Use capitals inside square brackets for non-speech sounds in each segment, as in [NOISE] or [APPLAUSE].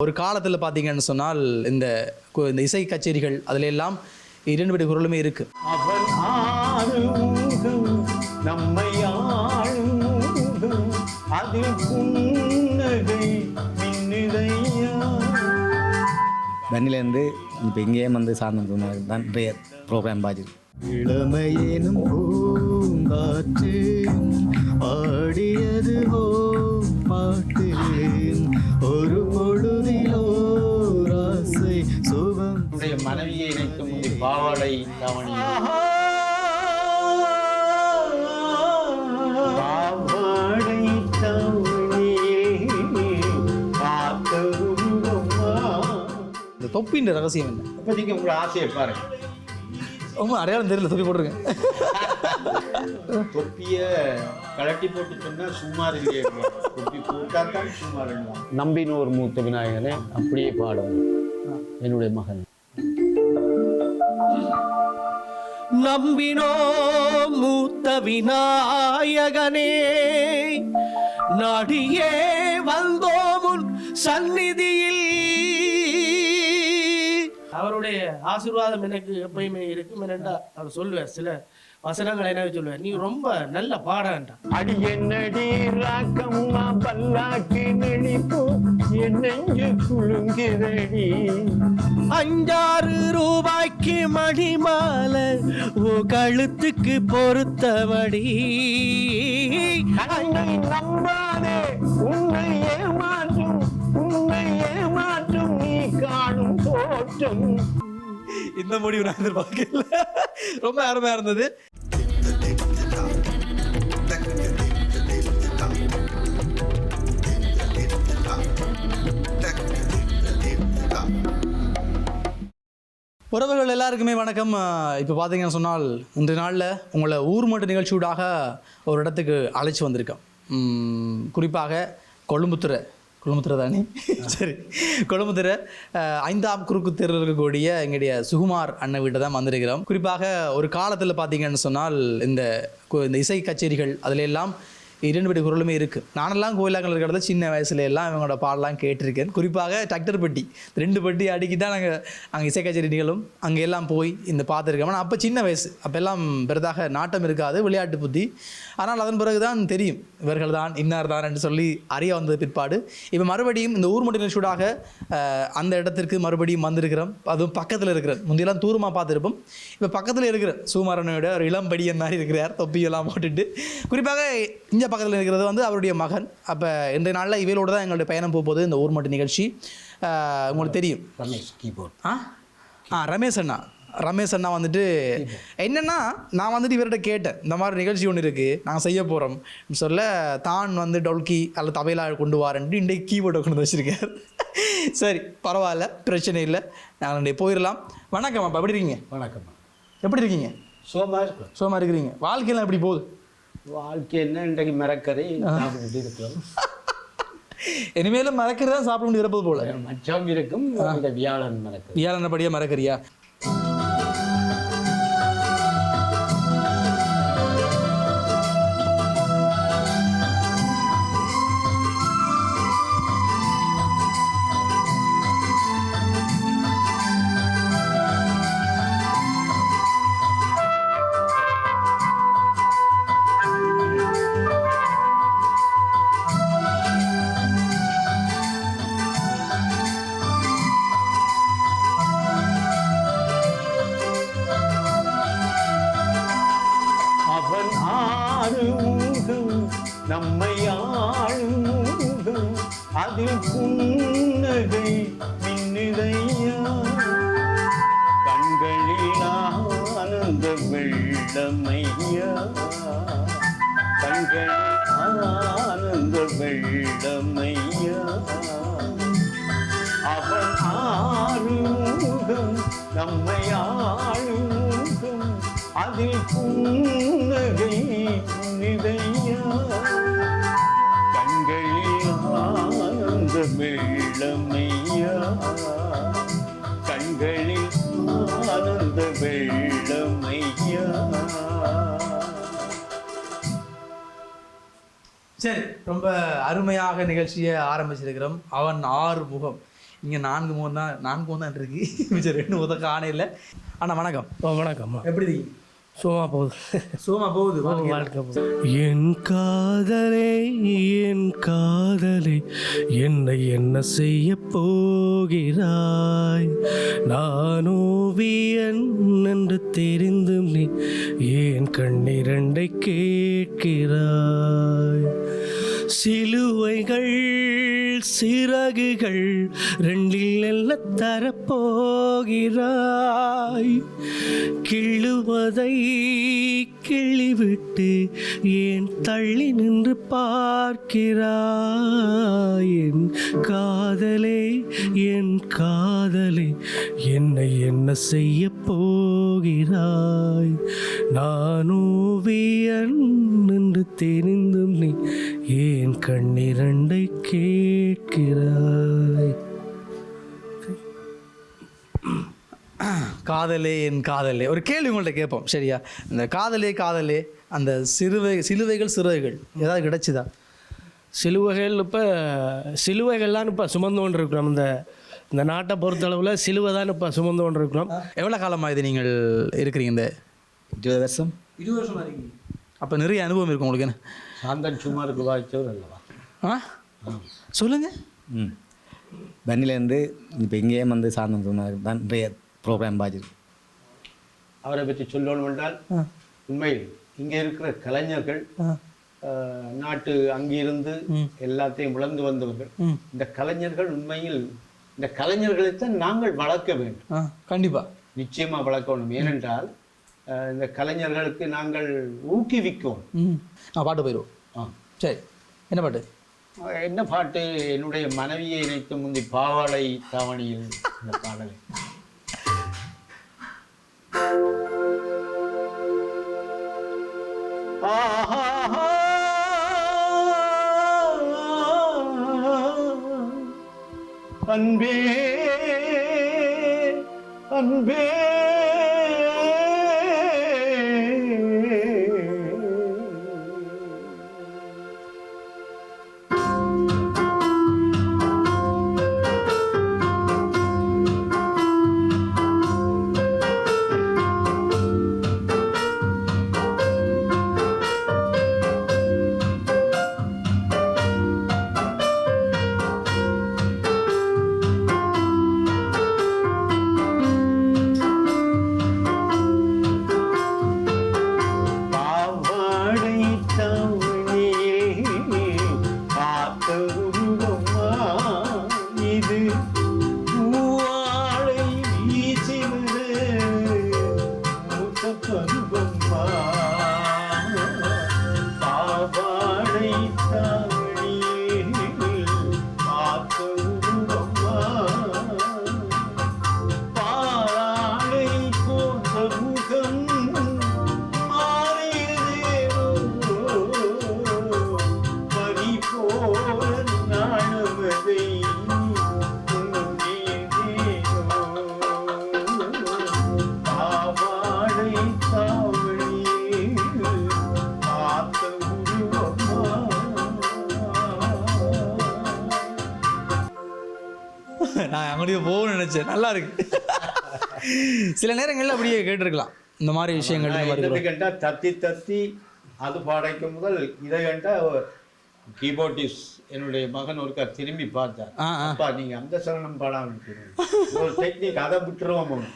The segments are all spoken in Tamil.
ஒரு காலத்தில் பார்த்தீங்கன்னு சொன்னால் இந்த இந்த இசை கச்சேரிகள் அதில் எல்லாம் இரண்டு படி குரலுமே இருக்கு. தண்ணிலேருந்து இப்போ இங்கேயே வந்து சார்ந்த தான் நிறைய ப்ரோக்ராம் பாஜி இளமையேனும் பூங்காற்று ஆடியது ஓ பாட்டு ஒரு பொழுதிலோ ஆசை சுகம். மனைவியை இணைக்கும் இந்த பாவாடை தாவணி. பாவாடை இந்த தொப்பின்ற ரகசியம் என்ன? அப்ப நீங்க உங்களோட ஆசையை பாருங்க. ரொம்ப அடையாளம் தெரியல தொப்பி போட்டிருக்கேன். தொப்பிய கழட்டி போட்டு சொன்னா சுமார் இல்லையே. தொப்பி போட்டா தான் சுமார் நம்பினோர் மூத்த விநாயகனே அப்படியே பாடுவோம் என்னுடைய மகன். நம்பினோ மூத்த விநாயகனே நாடியே வந்தோமுன் சந்நிதியில். அவருடைய ஆசீர்வாதம் எனக்கு எப்பயுமே இருக்கும். என்னண்டா அவர் சொல்லுவார் சில வசனங்களை என்ன சொல்லுவார் நீ ரொம்ப நல்ல பாடண்டா அடி என்னடி ராக்கம்மா பல்லாக்கு நெளிப்பு? என் நெஞ்சு குலுங்கிறடி அஞ்சாறு ரூபாய்க்கு மணிமாலை ஓ கழுத்துக்கு பொருத்தபடி கண்ணை நம்பாதே உன்னை ஏமாற்றும் உன்னை ஏமாற்றும் நீ காணும் தோற்றம். இந்த முடிவு நான் எதிர்பார்க்கல. ரொம்ப அருமையாக இருந்தது. உறவுகள் எல்லாருக்குமே வணக்கம். இப்போ பார்த்தீங்கன்னு சொன்னால் இன்றைய நாளில் உங்களை ஊர் மட்டு நிகழ்ச்சியூடாக ஒரு இடத்துக்கு அழைச்சி வந்திருக்கோம். குறிப்பாக கொழும்புத்துறை. கொழும்புத்துறை தானே? [LAUGHS] சரி. கொழும்புத்துறை ஐந்தாம் குறுக்கு தெருவில் இருக்கக்கூடிய எங்களுடைய சுகுமார் அண்ணன் வீட்டை தான் வந்திருக்கிறோம். குறிப்பாக ஒரு காலத்தில் பார்த்தீங்கன்னு சொன்னால் இந்த இந்த இசை கச்சேரிகள் அதில் எல்லாம் இரண்டு குரலுமே இருக்குது நானெல்லாம் கோயிலாக்கள் இருக்கிறத சின்ன வயசுல எல்லாம் இவங்களோட பாடலாம் கேட்டிருக்கேன். குறிப்பாக டக்டர் பெட்டி. ரெண்டு பெட்டி அடிக்கி தான் நாங்கள் அங்கே இசைக்கச்சேரி நிகழும். அங்கே எல்லாம் போய் இந்த பார்த்துருக்கோம் ஆனால் அப்போ சின்ன வயசு. அப்போல்லாம் பெரிதாக நாட்டம் இருக்காது விளையாட்டு புத்தி. ஆனால் அதன் பிறகு தான் தெரியும் இவர்கள் தான் இன்னார் தான் என்று சொல்லி அறிய வந்தது பிற்பாடு. இப்போ மறுபடியும் இந்த ஊர் மட்டும் சூடாக அந்த இடத்திற்கு மறுபடியும் வந்திருக்கிறோம். அதுவும் பக்கத்தில் இருக்கிற முந்தையெல்லாம் தூரமாக பார்த்துருப்போம். இப்போ பக்கத்தில் இருக்கிற சுமாரனோட ஒரு இளம்படியன் மாதிரி இருக்கிறார். தொப்பியெல்லாம் போட்டுட்டு. குறிப்பாக இந்த பக்கத்தில் இருக்கிறது வந்து அவருடைய மகன். அப்போ இன்றைய நாளில் இவையோடு தான் எங்களுடைய பயணம் போக போகுது. இந்த ஊர் மட்டும் நிகழ்ச்சி. உங்களுக்கு தெரியும். ரமேஷ் கீபோர்ட். ஆ? ஆ ரமேஷ் அண்ணா. ரமேஷ் அண்ணா வந்துட்டு என்னென்னா நான் வந்துட்டு இவர்கிட்ட கேட்டேன். இந்த மாதிரி நிகழ்ச்சி ஒன்று இருக்குது நாங்கள் செய்ய போகிறோம் சொல்ல தான் வந்து டொல்கி அல்லது தபைலா கொண்டு வாரன்ட்டு இன்றைக்கு கீபோர்டை கொண்டு வச்சுருக்கார். சரி பரவாயில்ல. பிரச்சனை இல்லை. நாங்கள் இன்றைக்கு போயிடலாம் வணக்கம் அப்பா. எப்படி இருக்கீங்க? வணக்கம். எப்படி இருக்கீங்க? சோமா சுகமாக இருக்கிறீங்க. வாழ்க்கையெல்லாம் எப்படி போகுது? வாழ்க்கை என்ன இன்றைக்கு மிரக்கறி சாப்பிட்டு இருக்கிறோம். இனிமேலும் மறக்கிறது தான் சாப்பிட இருப்பது போல. மச்சம் இருக்கும் இந்த வியாழன் நடக்குது வியாழனபடியாக மறக்கறியா? ஆனந்த வெள்ளமையா கண்களில் ஆனந்த வெள்ளமையா சரி ரொம்ப அருமையாக நிகழ்ச்சியை ஆரம்பிச்சிருக்கிறோம். அவன் ஆறு முகம். இங்கே நான்கு முகம் தான் நான்கு முகம் தான் இருக்கு. மிச்சம் ரெண்டு முகம் காணே இல்லை. அண்ணா வணக்கம். ஓ வணக்கம்மா எப்படி இருக்கீங்க? சும்மா போகுது. வாழ்க்கை போகுது. என் காதலே என் காதலே என்னை என்ன செய்ய போகிறாய் நான் ஓவியன் என்று தெரிந்தும் நீ ஏன் கண்ணிரண்டை கேட்கிறாய் சிலுவைகள் சிறகுகள் ரெண்டில் நல்ல தரப்போகிறாய். கிள்ளுவதை கிள்ளிவிட்டு ஏன் தள்ளி நின்று பார்க்கிறாய்? என் காதலே என் காதலே என்னை என்ன செய்ய போகிறாய்? நான் ஓவியன் என்று தெரிந்தும் நீ ஏன் கண்ணிரண்டை கேட்கிறாய்? காதலே என் காதலே. ஒரு கேள்வி உங்கள்ட்ட கேட்போம். சரியா? இந்த காதலே காதலே அந்த சிறுவை சிலுவைகள் சிறுவைகள் ஏதாவது கிடைச்சுதா? சிலுவைகள் இப்போ சிலுவைகள்லாம் இப்போ சுமந்து கொண்டு இருக்கிறோம் இந்த இந்த நாட்டை பொறுத்தளவில் சிலுவை தான் இப்போ சுமந்து கொண்டு இருக்கிறோம் எவ்வளோ காலமாக இது நீங்கள் இருக்கிறீங்க இந்த இருபது வருஷம்? இருபது வருஷமாக இருக்கீங்க. அப்போ நிறைய அனுபவம் இருக்கும் உங்களுக்கு என்ன? சாந்தன் சுமாருக்கு வாய்ச்சவர் அல்லவா? ஆ? சொல்லுங்கள் ம். பன்னிலேருந்து இப்போ இங்கேயே வந்து சாந்தம் சொன்னார் தான் நிறைய ப்ரோக்ராம் பார்த்துருக்கு அவரை பற்றி சொல்லணும் என்றால் உண்மையில் இங்கே இருக்கிற கலைஞர்கள் நாட்டு அங்கிருந்து எல்லாத்தையும் விளந்து வந்தவர்கள். இந்த கலைஞர்கள் உண்மையில் இந்த கலைஞர்களைத்தான் நாங்கள் வளர்க்க வேண்டும். கண்டிப்பாக நிச்சயமா வளர்க்கணும். ஏனென்றால் இந்த கலைஞர்களுக்கு நாங்கள் ஊக்குவிக்கணும் ம் ஆ பாட்டு போயிடுவோம் ஆ. சரி என்ன பாட்டு? என்ன பாட்டு? என்னுடைய மனைவியை இணைத்து முந்தி பாவாடை தாவணியில் இந்த பாடலை. அன்பே அன்பே. அங்கேயே போகணும்னு நினச்சேன். நல்லா இருக்கு. சில நேரங்களில் அப்படியே கேட்டிருக்கலாம். இந்த மாதிரி விஷயங்கள் கண்டா தத்தி தத்தி அது பாடைக்கும் முதல் இதை கண்டா கீபோர்டிஸ் என்னுடைய மகன் ஒருக்கா திரும்பி பார்த்தார். அப்பா நீங்க அந்த சரணம் பாடாம இருக்கீங்க. ஒரு டெக்னிக் அதை விட்டுருவோம்.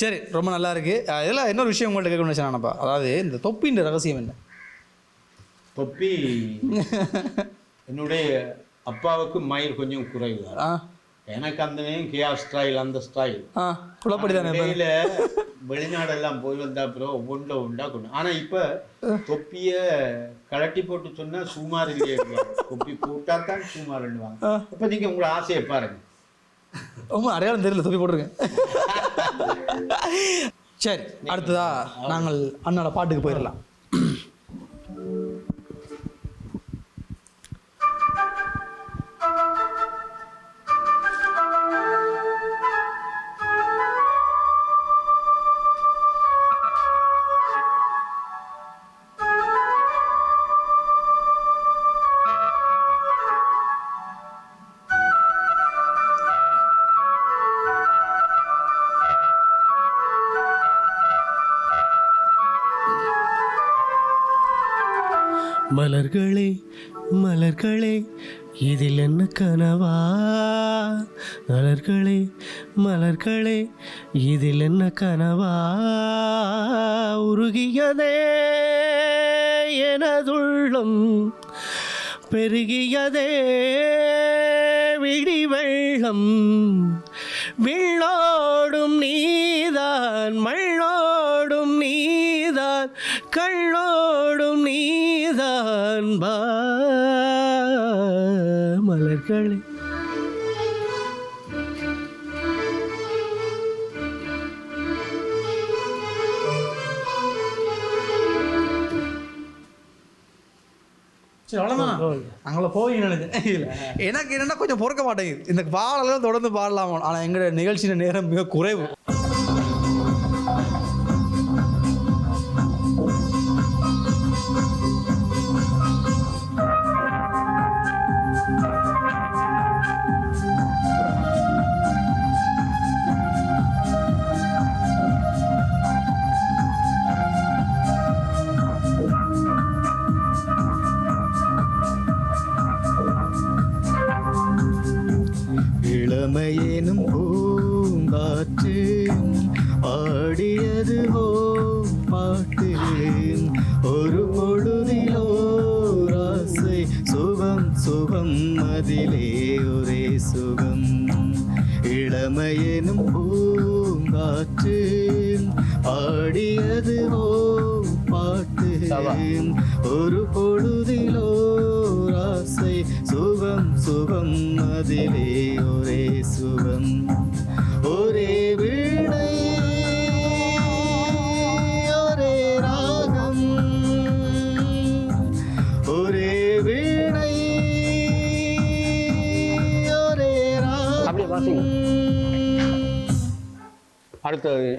சரி ரொம்ப நல்லா இருக்கு. இதெல்லாம் இன்னொரு விஷயம் உங்கள்ட்ட கேட்கணும்னு நினச்சேன் அதாவது இந்த தொப்பின்ற ரகசியம் என்ன? தொப்பி என்னுடைய அப்பாவுக்கு மயில் கொஞ்சம் குறைவு. எனக்கு அந்த நேரம் கியா ஸ்டைல் அந்த ஸ்டைல் இடையில வெளிநாடெல்லாம் போய் வந்தா அப்புறம் ஒவ்வொன்றில் உண்டா கொண்டு ஆனா இப்ப தொப்பிய கழட்டி போட்டு சொன்னா சுமார் இல்லையே தொப்பி போட்டா தான் சுமார்ன்னுவாங்க. இப்ப நீங்க உங்களை ஆசையை பாருங்க. ரொம்ப அடையாளம் தெரியல தொப்பி போட்டிருக்கேன். [LAUGHS] சரி அடுத்ததா நாங்கள் அண்ணோட பாட்டுக்கு போயிடலாம். இதில் என்ன கனவா? மலர்களே மலர்களே இதில் என்ன கனவா? உருகியதே எனதுள்ளம் பெருகியதே விழி வெள்ளம் விண்ணோடும் நீதான் மண்ணோடும் நீதான் கள்ளோடும் நீதான் பா மலர்களே சரி அவ்வளோதான் அங்கே போய். எனக்கு என்னன்னா கொஞ்சம் பொறுக்க மாட்டேங்குது. இந்த பாடல்கள் தொடர்ந்து பாடலாம்? ஆனால் எங்களோட நிகழ்ச்சியின் நேரம் மிக குறைவு. இளமையேனும் பூங்காற்று பாடியது ஓ பாட்டு. ஒரு பொழுதிலோ ஆசை சுகம் சுகம் அதிலே ஒரே சுகம். ஒரே வீணை அடுத்தது.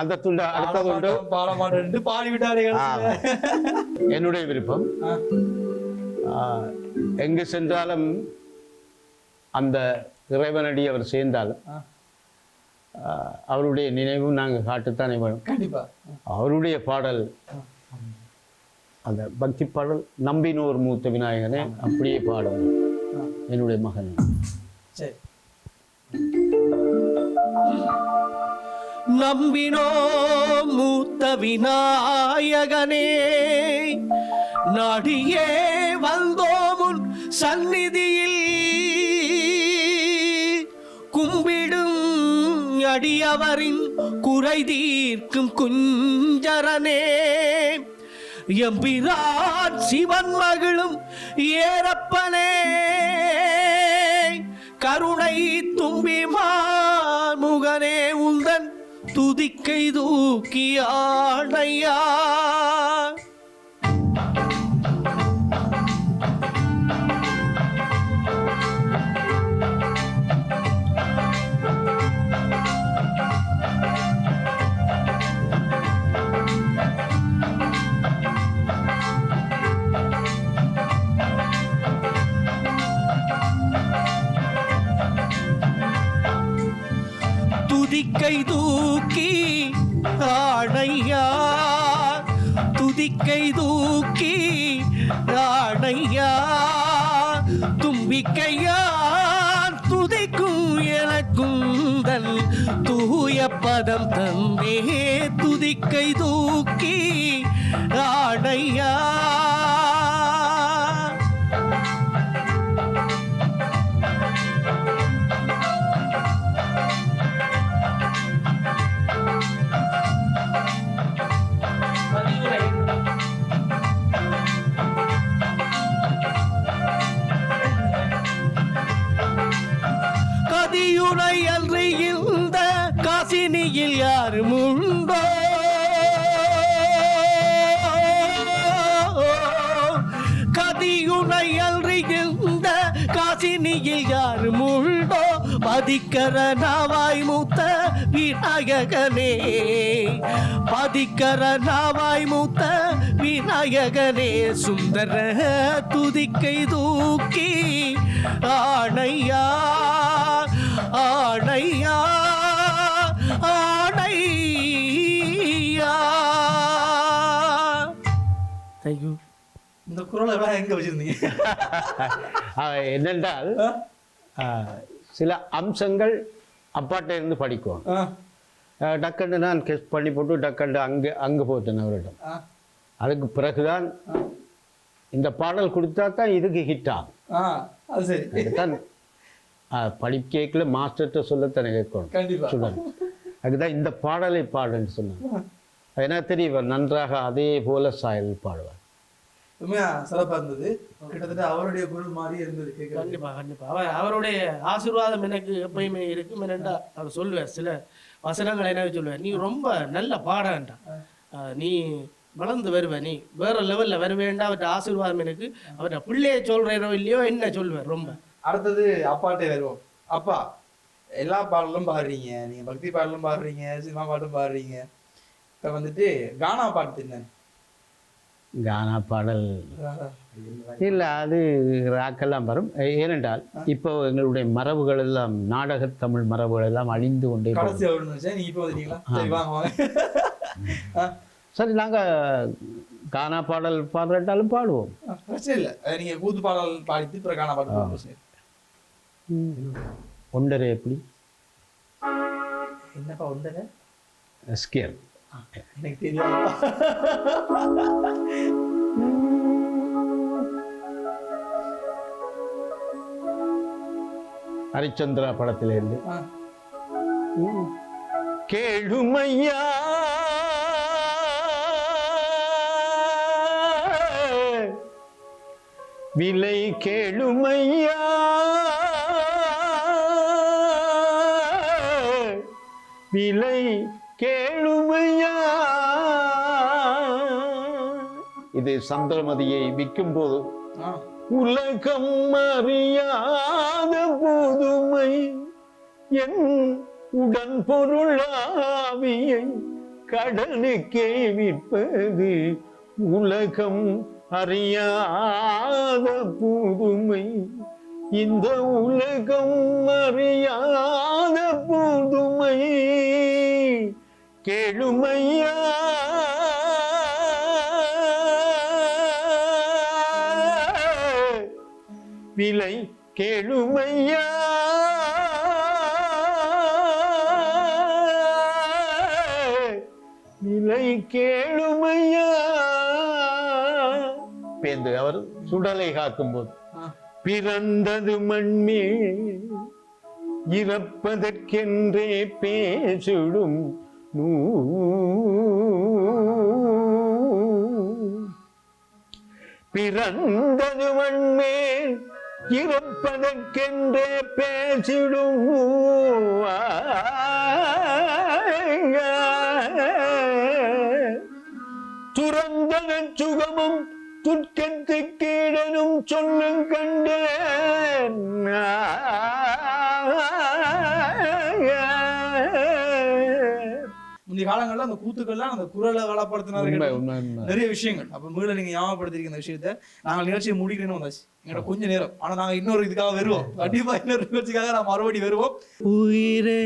அந்த துண்ட. என்னுடைய விருப்பம். எங்கு சென்றாலும் அந்த இறைவனடி அவர் சேர்ந்தாலும் அவருடைய நினைவும் நாங்கள் காட்டுத்தானே வேணும் கண்டிப்பா. அவருடைய பாடல் அந்த பக்தி பாடல் நம்பினோர் மூத்த விநாயகனே அப்படியே பாடல் என்னுடைய மகன். சரி. நம்பினோ மூத்த விநாயகனே. நாடியே வந்தோமுன் சந்நிதியில். கும்பிடும் அடியவரின் குறை தீர்க்கும் குஞ்சரனே. எம்பிரான் சிவன் மகளும் ஏறப்பனே கருணை தும்பி முகனே உந்த நம்பிக்கை தூக்கியாடையா துதிக்கை தூக்கி ஆணையா துதிக்கை தூக்கி ஆணையா தும்பிக்கையா துதிக்கும் எனக்குந்தல் தூய பதம் தந்தே. துதிக்கை தூக்கி ஆணையா பதிக்கர நாவாய் மூத்த விநாயகனே. பதிக்கர நாவாய் மூத்த விநாயகனே சுந்தர துதிக்கை தூக்கி. ஆணையா ஆணையா ஆணையா. தேங்க்யூ இந்த குரலை எல்லாம் எங்க வச்சிருந்தீங்க? [LAUGHS] என்னென்றால் சில அம்சங்கள் அப்பாட்ட இருந்து படிக்கும் டக்குன்னு நான் கெஸ் பண்ணி போட்டு டக்குன்னு அங்கே அங்கே போட்டேன் அவரிடம் அதுக்கு பிறகுதான் இந்த பாடல் கொடுத்தா தான் இதுக்கு ஹிட் ஆகும். அதுதான் படிக்கல மாஸ்டர்கிட்ட சொல்லத்தானே கேட்கணும். சொல்லணும் அதுதான் இந்த பாடலை பாடுன்னு சொன்னாங்க. என்ன தெரியும்? நன்றாக அதே போல சாயல் பாடுவார். உண்மையா? சிறப்பா இருந்தது. கிட்டத்தட்ட அவருடைய குரல் மாதிரி இருந்தது கேட்கறது கண்டிப்பா கண்டிப்பா. அவர் அவருடைய ஆசீர்வாதம் எனக்கு எப்பயுமே இருக்கும் என்னண்டா அவர் சொல்லுவார் சில வசனங்கள் என்ன சொல்லுவார் நீ ரொம்ப நல்ல பாடன்டா நீ வளர்ந்து வருவ நீ வேற லெவல்ல வருவேண்டா அவர்கிட்ட ஆசீர்வாதம் எனக்கு. அவர்கிட்ட பிள்ளைய சொல்றேனோ இல்லையோ என்ன சொல்லுவார் ரொம்ப. அடுத்தது அப்பாட்டே வருவோம். அப்பா எல்லா பாடலும் பாடுறீங்க. நீங்க பக்தி பாடலும் பாடுறீங்க சினிமா பாட்டும் பாடுறீங்க. இப்ப வந்துட்டு கானா பாட்டு தெரியும் கானா பாடல். இல்லை அது ராக்கெல்லாம் வரும். ஏனென்றால் இப்போ எங்களுடைய மரபுகள் எல்லாம் நாடக தமிழ் மரபுகள் எல்லாம் அழிந்து கொண்டே சரி நாங்கள் கானா பாடல் பாடுறட்டாலும் பாடுவோம். ஆ, பிரச்சனை இல்லை. அது நீங்க கூத்து பாடல் கானா பிரச்சனை இல்லை. ஒன்றரை எப்படி? என்னப்பா ஒன்றரை? ஸ்கியர் எனக்கு தெரியாது ஹரிச்சந்திரா படத்திலிருந்து ஆ, கேளுமையா. விலை கேளுமையா. விலை கேளுமையா? இது சந்திரமதியை விற்கும் போது உலகம் அறியாத புதுமை. என் உடன் பொருளாவியை கடலுக்கே விற்பது உலகம் அறியாத புதுமை. இந்த உலகம் அறியாத புதுமை. கேளுமையா. விலை கேளுமையா. விலை கேளுமையா. பேந்து அவர் சுடலை காக்கும்போது. ஆ. பிறந்தது மண்மே இறப்பதற்கென்றே பேசிடும் நூ பிறந்தது மண்மேல் இருப்பதற்கென்றே பேசிடும் துறந்தது சுகமும் துர்க்கத்து கீழனும் சொல்லும் கண்டேன் முந்தைய காலங்கள்ல அந்த கூத்துக்கள்லாம் அந்த குரலை வளப்படுத்தினார்கள் நிறைய விஷயங்கள். அப்ப மீள நீங்க ஞாபகப்படுத்திருக்க இந்த விஷயத்த நாங்கள் நிகழ்ச்சியை முடிக்கணும்னு வந்தாச்சு. எங்களோட கொஞ்ச நேரம். ஆனா நாங்க இன்னொரு இதுக்காக வருவோம். கண்டிப்பா இன்னொரு நிகழ்ச்சிக்காக நான் மறுபடி வருவோம். உயிரே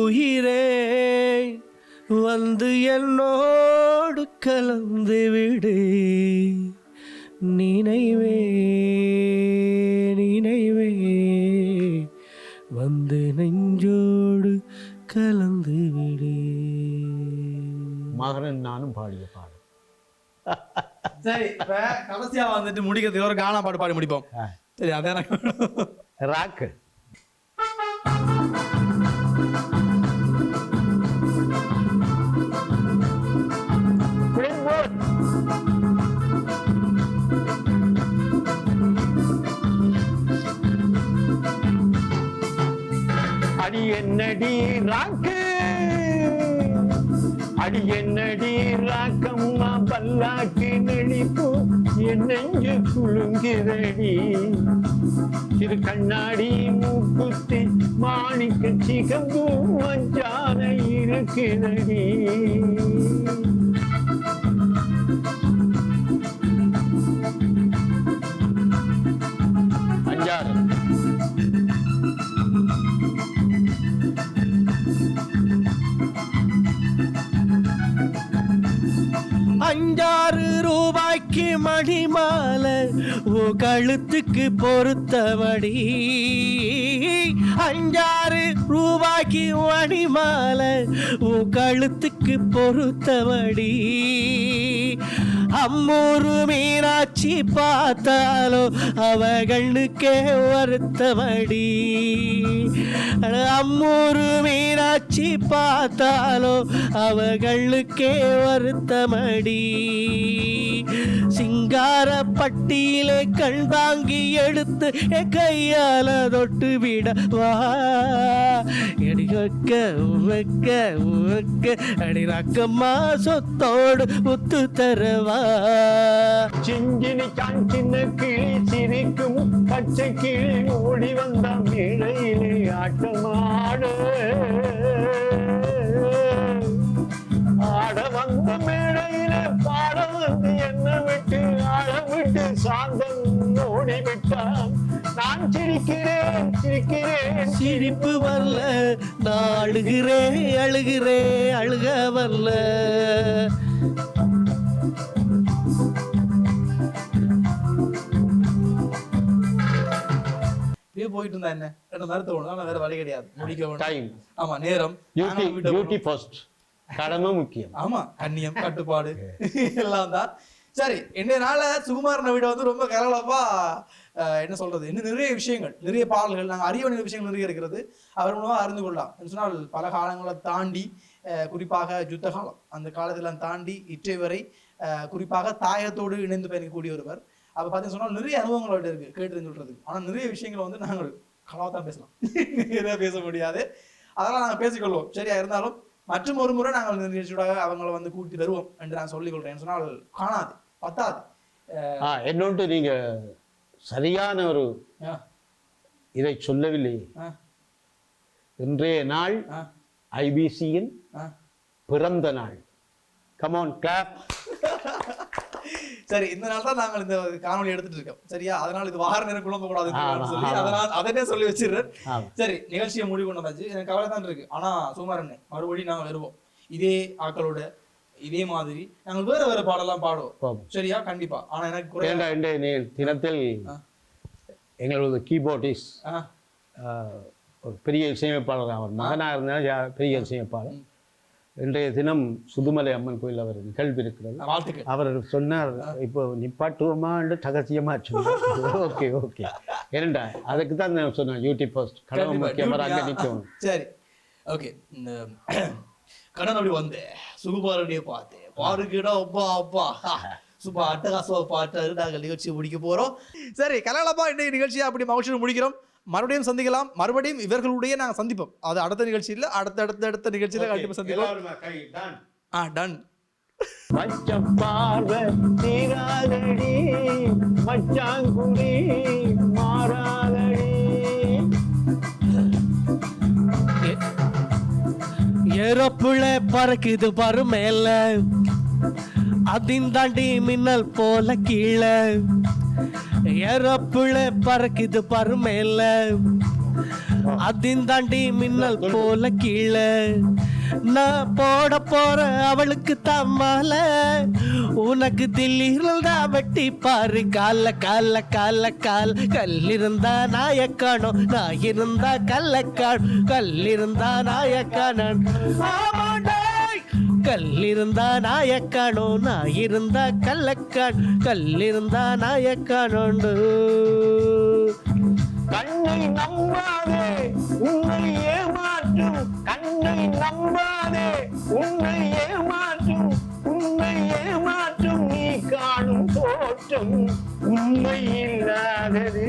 உயிரே வந்து என்னோடு கலந்து விடு. நினைவே நினைவே வந்து நெஞ்சோடு விடு மகரன் நானும் பாடிய பாடல் சரி இப்ப கடைசியா வந்துட்டு முடிக்கிறதுக்கு ஒரு கானா பாட்டு பாடி முடிப்போம். சரி அதான். ராக்கு அடி என்னடி ராக்கு அடி என்னடி ராக்கம்மா பல்லாக்கு நெளிப்பு? என் நெஞ்சு குலுங்கிறடி திரு கண்ணாடி மூக்குத்தி மாணிக்க சிகம்பு மஞ்சான இருக்கிறடி அஞ்சாறு ரூபாய்க்கு மணிமாலை ஓ கழுத்துக்கு பொறுத்தபடி அஞ்சாறு ரூபாய்க்கு மணிமாலை ஓ கழுத்துக்கு பொறுத்தபடி அம்மூரு மீனாட்சி பார்த்தாலோ அவர்களுக்கே வருத்தமடி. அம்மூரு மீனாட்சி பார்த்தாலோ அவர்களுக்கே வருத்தமடி. சிங்கார பட்டியிலே கண் தாங்கி எடுத்து என் கையால தொட்டு விட வா. எடி வைக்க வைக்க வைக்க அடி ரக்கம்மா சொத்தோடு ஒத்து தரவா. சிங்கினி கான் சின்ன கிளி சிரிக்கும் பச்சை கிளி ஓடி வந்த மேடையிலே ஆட்டமாடு. ஆட வந்த மேடையிலே பாட வந்து என்ன விட்டு ஆட விட்டு சாந்தம் ஓடி விட்டான். நான் சிரிக்கிறேன் சிரிக்கிறேன். சிரிப்பு வரல நான் அழுகிறேன் அழுகிறேன் அழுக வரல. போயிட்டு இருந்தா என்ன? ரெண்டு மரத்தை ஒன்று ஆனால் வேற வழி கிடையாது. முடிக்க டைம் ஆமா நேரம். டியூட்டி. ஃபர்ஸ்ட் கடமை முக்கியம். ஆமா கண்ணியம் [LAUGHS] கட்டுப்பாடு எல்லாம் தான். சரி என்னைய நாள சுகுமாரனை விட வந்து ரொம்ப கலகலப்பா என்ன சொல்றது இன்னும் நிறைய விஷயங்கள் நிறைய பாடல்கள் நாங்கள் அறிய வேண்டிய விஷயங்கள் நிறைய இருக்கிறது. அவர் மூலமா அறிந்து கொள்ளலாம். சொன்னால் பல காலங்களை தாண்டி அஹ், குறிப்பாக யுத்த காலம். அந்த காலத்தெல்லாம் தாண்டி இற்றை வரை குறிப்பாக தாயத்தோடு இணைந்து பயணிக்கக்கூடிய ஒருவர். அப்ப பார்த்தீங்கன்னு சொன்னால் நிறைய அனுபவங்கள் அவர்கிட்ட இருக்கு கேட்டு சொல்றதுக்கு ஆனா நிறைய விஷயங்களை வந்து நாங்கள் தான் பேசலாம். [LAUGHS] நிறைய பேச முடியாது. அதெல்லாம் நாங்கள் பேசிக்கொள்வோம். சரியா இருந்தாலும் மற்றும் ஒரு முறை நாங்கள் இந்த நிகழ்ச்சியோட அவங்கள வந்து கூட்டி வருவோம் என்று நான் சொல்லிக் கொள்றேன். சொன்னால் காணாது பத்தாது. என்னொன்று நீங்க சரியான ஒரு இதை சொல்லவில்லை. இன்றைய நாள் ஐபிசியின் பிறந்த நாள். கமான் கிளாப் சரி இந்த நாள் தான் நாங்கள் இந்த காணொளி எடுத்துட்டு இருக்கோம். சரியா? அதனால இது வார நேரம் குழம்ப கூடாது சொல்லி. அதனால அதனே சொல்லி வச்சிடுறேன். சரி நிகழ்ச்சியை முடிவு கொண்டு வந்தாச்சு. எனக்கு கவலை தான் இருக்கு. ஆனா சுமாரண்ணே மறுபடியும் நாங்கள் வருவோம். இதே ஆக்களோட இதே மாதிரி நாங்கள் வேற வேற பாடலாம் பாடுவோம். சரியா? கண்டிப்பா. ஆனா எனக்கு தினத்தில் ஆ. எங்களது கீபோர்டிஸ் ஆ, ஒரு பெரிய இசையமைப்பாளர் அவர் மகனாக இருந்தாலும் பெரிய இசையமைப்பாளர். இன்றைய தினம் சுதுமலை அம்மன் கோயில் அவர் நிகழ்வு இருக்கிறது. அவர் சொன்னார் இப்போ ரகசியமா சொன்னார். [LAUGHS] Okay okay. ஏனண்டா அதுக்கு தான் நான் சொன்னேன் யூடியூப் போஸ்ட் கண்டிப்பா, முக்கியம் அங்கே. நிற்கும் சரி. ஓகே இந்த [CLEARS THROAT] கடன் அப்படி வந்தேன் சுகுபாரடியை பார்த்தேன் பாருக்கிடா அப்பா அப்பா. சும்மா அட்டகாசமா பாட்டாரு நாங்கள் நிகழ்ச்சியை முடிக்க போறோம். சரி கலகலப்பா இன்னைக்கு நிகழ்ச்சியை? அப்படி மகிழ்ச்சியோடு முடிக்கிறோம். மறுபடியும் சந்திக்கலாம். மறுபடியும் இவர்களுடைய நாங்கள் சந்திப்போம். அது அடுத்த நிகழ்ச்சியில் அடுத்த அடுத்த அடுத்த நிகழ்ச்சியில் கண்டிப்பாக சந்திப்போம். ஆ டன் பச்சை பார்வை தீராதடி மச்சாங்குடி மாறாதடி ஏரோப்புல பறக்குது பாரு மேல அதின் தாண்டி மின்னல் போல கீழே. ஏரோப்புல பறக்குது பாரு மேல அதின் தாண்டி மின்னல் போல கீழே. நான் போட போற அவளுக்கு தம்மால. உனக்கு தில்லியில் தான் வெட்டி பாரு. கால கால கால கால். கல்லிருந்தா நாயக்கானோ? நான் இருந்தா கல்லக்கான் கல்லிருந்தா நாயக்கானன். கல் இருந்தா நாயக்கானோ நான் இருந்தா கல்லக்கான் கல்லிருந்தா நாயக்கானோண்டு கண்ணை நம்பாதே உன்னை ஏமாற்றும். கண்ணை நம்பாதே உன்னை ஏமாற்றும். உன்னை ஏமாற்றும் நீ காணும் தோற்றம் உண்மை இல்லாதது.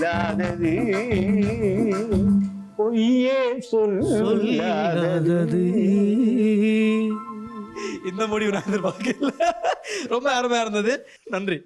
சொல்லாதது பொய்யே சொல்லாதது. இந்த முடிவு நான் எதிர்பார்க்கல. ரொம்ப அருமையா இருந்தது. நன்றி.